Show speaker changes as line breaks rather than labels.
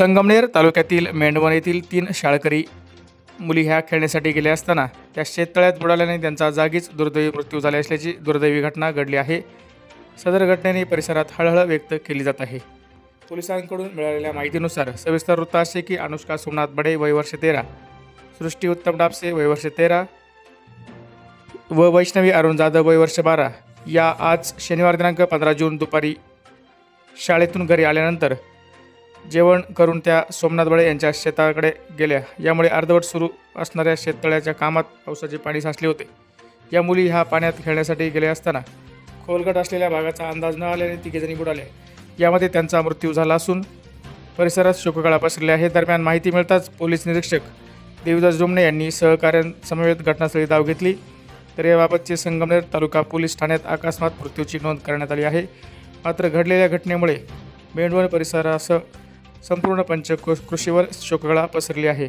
संगमनेर तालुक्यातील मेंढवण येथील तीन शाळकरी मुली ह्या खेळण्यासाठी गेल्या असताना त्या शेततळ्यात बुडाल्याने त्यांचा जागीच दुर्दैवी मृत्यू झाला असल्याची दुर्दैवी घटना घडली आहे. सदर घटनेने परिसरात हळहळ व्यक्त केली जात आहे. पोलिसांकडून मिळालेल्या माहितीनुसार सविस्तर वृत्त असे की अनुष्का सोमनाथ बडे वय वर्ष तेरा सृष्टी उत्तम डापसे वय वर्ष तेरा व वैष्णवी अरुण जाधव वय वर्ष बारा. या आज शनिवार दिनांक पंधरा जून दुपारी शाळेतून घरी आल्यानंतर जेवण करून त्या सोमनाथ बळे यांच्या शेताकडे गेल्या. यामुळे अर्धवट सुरू असणाऱ्या शेततळ्याच्या कामात पावसाचे पाणी साचले होते. या मुली ह्या पाण्यात खेळण्यासाठी गेल्या असताना खोलगट असलेल्या भागाचा अंदाज न आल्याने तिघेजणी बुडाले यामध्ये त्यांचा मृत्यू झाला असून परिसरात शोककळा पसरली आहे दरम्यान माहिती मिळताच पोलीस निरीक्षक देवदास डोमणे यांनी सहकाऱ्यांसमवेत घटनास्थळी धाव घेतली. तर याबाबतचे संगमनेर तालुका पोलीस ठाण्यात अकस्मात मृत्यूची नोंद करण्यात आली आहे. मात्र घडलेल्या घटनेमुळे मेंढवण परिसरासह संपूर्ण पंचकृषीवर शोककळा पसरली आहे.